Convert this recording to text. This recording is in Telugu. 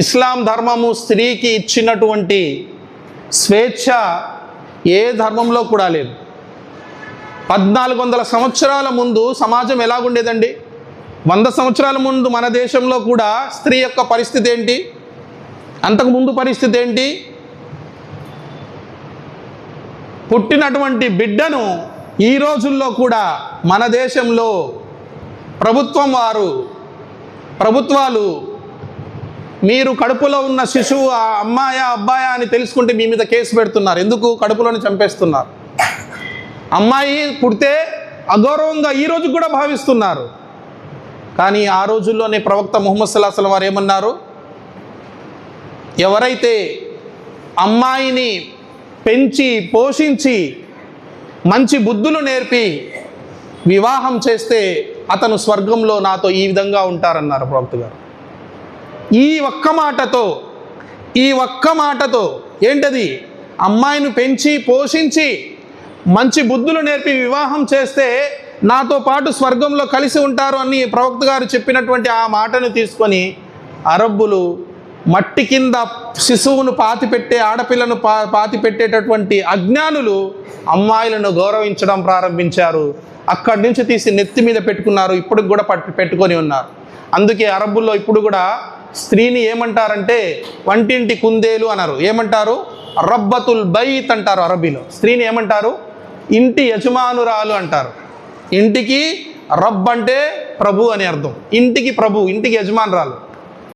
ఇస్లాం ధర్మము స్త్రీకి ఇచ్చినటువంటి స్వేచ్ఛ ఏ ధర్మంలో కూడా లేదు. పద్నాలుగు వందల సంవత్సరాల ముందు సమాజం ఎలాగుండేదండి? వంద సంవత్సరాల ముందు మన దేశంలో కూడా స్త్రీ యొక్క పరిస్థితి ఏంటి? అంతకు ముందు పరిస్థితి ఏంటి? పుట్టినటువంటి బిడ్డను ఈ రోజుల్లో కూడా మన దేశంలో ప్రభుత్వం వారు ప్రభుత్వాలు మీరు కడుపులో ఉన్న శిశువు ఆ అమ్మాయా అబ్బాయా అని తెలుసుకుంటే మీ మీద కేసు పెడుతున్నారు. ఎందుకు కడుపులోని చంపేస్తున్నారు? అమ్మాయి పుడితే అగౌరవంగా ఈ రోజు కూడా భావిస్తున్నారు. కానీ ఆ రోజుల్లోనే ప్రవక్త ముహమ్మద్ సల్లాహం వారు ఏమన్నారు? ఎవరైతే అమ్మాయిని పెంచి పోషించి మంచి బుద్ధులు నేర్పి వివాహం చేస్తే అతను స్వర్గంలో నాతో ఈ విధంగా ఉంటారన్నారు ప్రవక్త గారు. ఈ ఒక్క మాటతో ఈ ఒక్క మాటతో ఏంటది? అమ్మాయిని పెంచి పోషించి మంచి బుద్ధులు నేర్పి వివాహం చేస్తే నాతో పాటు స్వర్గంలో కలిసి ఉంటారు అని ప్రవక్త గారు చెప్పినటువంటి ఆ మాటను తీసుకొని అరబ్బులు మట్టి కింద శిశువును పాతిపెట్టే ఆడపిల్లను పా పాతి పెట్టేటటువంటి అజ్ఞానులు అమ్మాయిలను గౌరవించడం ప్రారంభించారు. అక్కడి నుంచి తీసి నెత్తి మీద పెట్టుకున్నారు. ఇప్పటికి కూడా పట్టు పెట్టుకొని ఉన్నారు. అందుకే అరబ్బుల్లో ఇప్పుడు కూడా స్త్రీని ఏమంటారంటే వంటింటి కుందేలు అన్నారు. ఏమంటారు? రబ్బతుల్ బైత్ అంటారు అరబీలో స్త్రీని ఏమంటారు? ఇంటి యజమానురాలు అంటారు. ఇంటికి రబ్ అంటే ప్రభు అని అర్థం. ఇంటికి ప్రభు ఇంటికి యజమానురాలు.